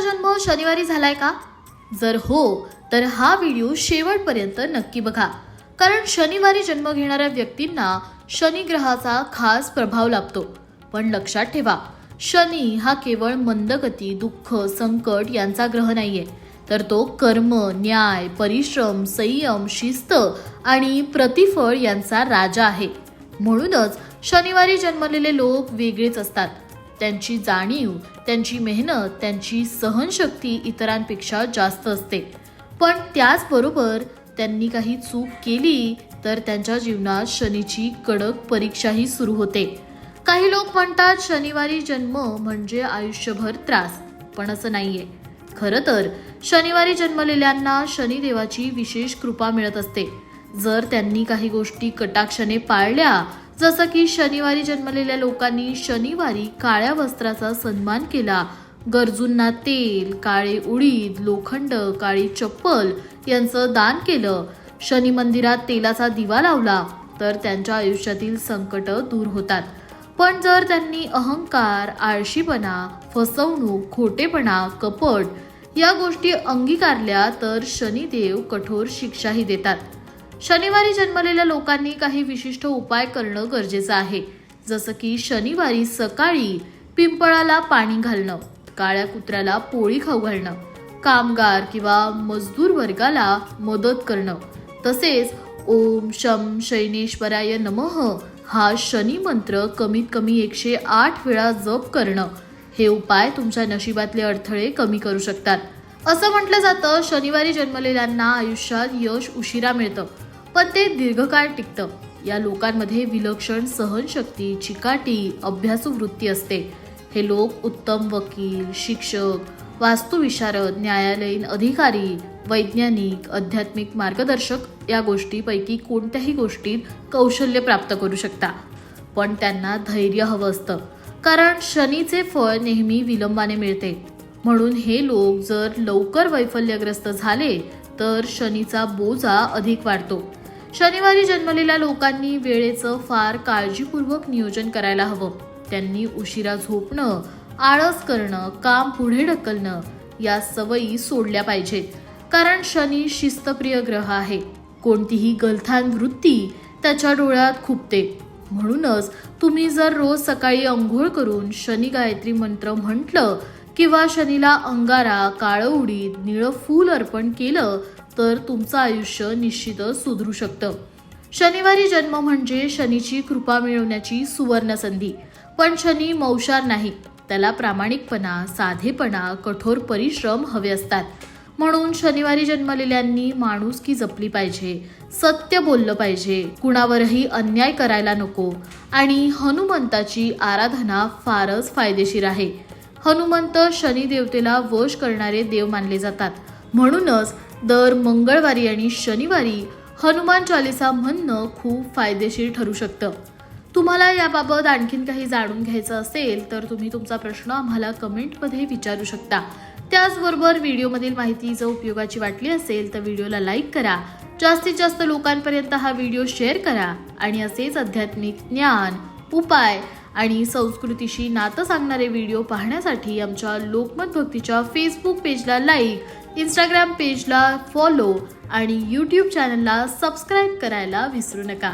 जन्म शनिवारी झालाय का? जर हो तर हा व्हिडिओ शेवटपर्यंत नक्की बघा. कारण शनिवारी जन्म घेणाऱ्या व्यक्तींना शनी ग्रहाचा खास प्रभाव लाभतो पण लक्षात ठेवा शनी हा केवळ मंदगती दुःख संकट यांचा ग्रह नाहीये. तर तो कर्म न्याय परिश्रम संयम शिस्त आणि प्रतिफळ यांचा राजा आहे. म्हणूनच शनिवारी जन्मलेले लोक वेगळेच असतात. त्यांची जाणीव त्यांची मेहनत त्यांची सहनशक्ती इतरांपेक्षा जास्त असते. पण त्याचबरोबर त्यांनी काही चूक केली तर त्यांच्या जीवनात शनीची कडक परीक्षाही सुरू होते. काही लोक म्हणतात शनिवारी जन्म म्हणजे आयुष्यभर त्रास पण असं नाहीये. खरं तर शनिवारी जन्मलेल्यांना शनिदेवाची विशेष कृपा मिळत असते. जर त्यांनी काही गोष्टी कटाक्षाने पाळल्या जसं की शनिवारी जन्मलेल्या लोकांनी शनिवारी काळ्या वस्त्राचा सन्मान केला. गरजूंना तेल काळे उडीद लोखंड काळी चप्पल यांचं दान केलं. शनी मंदिरात तेलाचा दिवा लावला तर त्यांच्या आयुष्यातील संकट दूर होतात. पण जर त्यांनी अहंकार आळशीपणा फसवणूक खोटेपणा कपट या गोष्टी अंगीकारल्या तर शनिदेव कठोर शिक्षाही देतात. शनिवारी जन्मलेल्या लोकांनी काही विशिष्ट उपाय करणं गरजेचं आहे. जसं की शनिवारी सकाळी पिंपळाला पाणी घालणं काळ्या कुत्र्याला पोळी खाऊ घालणं कामगार किंवा मजदूर वर्गाला मदत करणं. तसेच ओम शम शैनेश्वराय नमः हा शनी मंत्र कमीत कमी एकशे आठ वेळा जप करणं. हे उपाय तुमच्या नशिबातले अडथळे कमी करू शकतात. असं म्हटलं जातं शनिवारी जन्मलेल्यांना आयुष्यात यश उशिरा मिळतं. पण ते दीर्घकाळ टिकतं. या लोकांमध्ये विलक्षण सहनशक्ती चिकाटी अभ्यासू वृत्ती असते. हे लोक उत्तम वकील शिक्षक वास्तुविशारद न्यायालयीन अधिकारी वैज्ञानिक आध्यात्मिक मार्गदर्शक या गोष्टीपैकी कोणत्याही गोष्टीत कौशल्य प्राप्त करू शकता. पण त्यांना धैर्य हवं असतं. कारण शनीचे फळ नेहमी विलंबाने मिळते. म्हणून हे लोक जर लवकर वैफल्यग्रस्त झाले तर शनीचा बोजा अधिक वाढतो. शनिवारी जन्मलेल्या लोकांनी वेळेचं फार काळजीपूर्वक नियोजन करायला हवं. त्यांनी उशिरा झोपणं आळस करणं काम पुढे ढकलणं या सवयी सोडल्या पाहिजेत. कारण शनी शिस्तप्रिय ग्रह आहे. कोणतीही गलथान वृत्ती त्याच्या डोळ्यात खुपते. म्हणूनच तुम्ही जर रोज सकाळी अंघोळ करून शनी गायत्री मंत्र म्हटलं किंवा शनीला अंगारा काळं उडीद निळं फूल अर्पण केलं तर तुमचं आयुष्य निश्चितच सुधरू शकतं. शनिवारी जन्म म्हणजे शनीची कृपा मिळवण्याची सुवर्ण संधी. पण शनी मौशार नाही. त्याला प्रामाणिकपणा साधेपणा कठोर परिश्रम हवे असतात. म्हणून शनिवारी जन्मलेल्यांनी माणुसकी जपली पाहिजे सत्य बोललं पाहिजे कुणावरही अन्याय करायला नको आणि हनुमंताची आराधना फारच फायदेशीर आहे. हनुमंत शनी देवतेला वश करणारे देव मानले जातात. म्हणूनच दर मंगळवारी आणि शनिवारी हनुमान चालिसा म्हणणं खूप फायदेशीर ठरू शकतं. तुम्हाला याबाबत आणखीन काही जाणून घ्यायचं असेल तर तुम्ही तुमचा प्रश्न आम्हाला कमेंटमध्ये विचारू शकता. त्याचबरोबर व्हिडिओमधील माहिती जर उपयोगाची वाटली असेल तर व्हिडिओला लाईक करा. जास्तीत जास्त लोकांपर्यंत हा व्हिडिओ शेअर करा आणि असेच आध्यात्मिक ज्ञान उपाय आणि संस्कृतीशी नातं सांगणारे व्हिडिओ पाहण्यासाठी आमच्या लोकमत भक्तीच्या फेसबुक पेजला लाईक इंस्टाग्राम पेजला फॉलो आणि यूट्यूब चॅनलला सबस्क्राईब करायला विसरू नका.